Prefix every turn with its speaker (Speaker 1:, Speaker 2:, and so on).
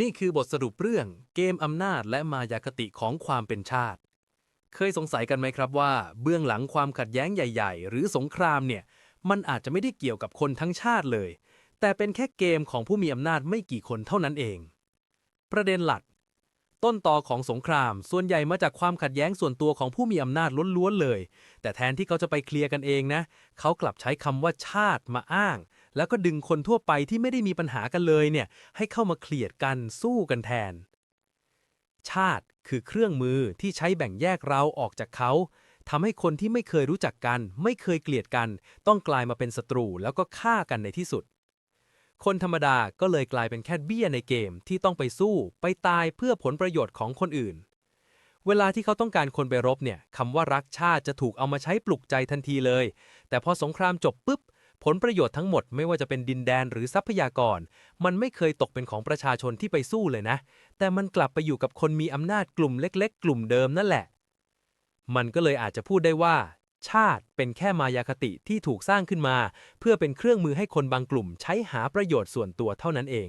Speaker 1: นี่คือบทสรุปเรื่องเกมอำนาจและมายาคติของความเป็นชาติ เคยสงสัยกันไหมครับว่า เบื้องหลังความขัดแย้งใหญ่ ๆ หรือสงครามเนี่ย มันอาจจะไม่ได้เกี่ยวกับคนทั้งชาติเลย แต่เป็นแค่เกมของผู้มีอำนาจไม่กี่คนเท่านั้นเอง ประเด็นหลัก ต้นตอของสงคราม ส่วนใหญ่มาจากความขัดแย้งส่วนตัวของผู้มีอำนาจล้วนๆเลย แต่แทนที่เขาจะไปเคลียร์กันเองนะ เขากลับใช้คำว่าชาติมาอ้าง แล้วก็ดึงคนทั่วไปที่ไม่ได้มีปัญหากันเลยเนี่ยให้เข้ามาเคลียดกันสู้กันแทน ชาติคือเครื่องมือที่ใช้แบ่งแยกเราออกจากเขาทำให้คนที่ไม่เคยรู้จักกัน ไม่เคยเกลียดกัน ต้องกลายมาเป็นศัตรูแล้วก็ฆ่ากันในที่สุด คนธรรมดาก็เลยกลายเป็นแค่เบี้ยในเกมที่ต้องไปสู้ ไปตายเพื่อผลประโยชน์ของคนอื่น เวลาที่เขาต้องการคนไปรบเนี่ยคำว่ารักชาติจะถูกเอามาใช้ปลุกใจทันทีเลย แต่พอสงครามจบปุ๊บ ผลประโยชน์ทั้งหมดไม่ว่าจะเป็นดินแดนหรือทรัพยากร มันไม่เคยตกเป็นของประชาชนที่ไปสู้เลยนะ แต่มันกลับไปอยู่กับคนมีอำนาจกลุ่มเล็ก ๆ กลุ่มเดิมนั่นแหละ มันก็เลยอาจจะพูดได้ว่า ชาติเป็นแค่มายาคติที่ถูกสร้างขึ้นมา เพื่อเป็นเครื่องมือให้คนบางกลุ่มใช้หาประโยชน์ส่วนตัวเท่านั้นเอง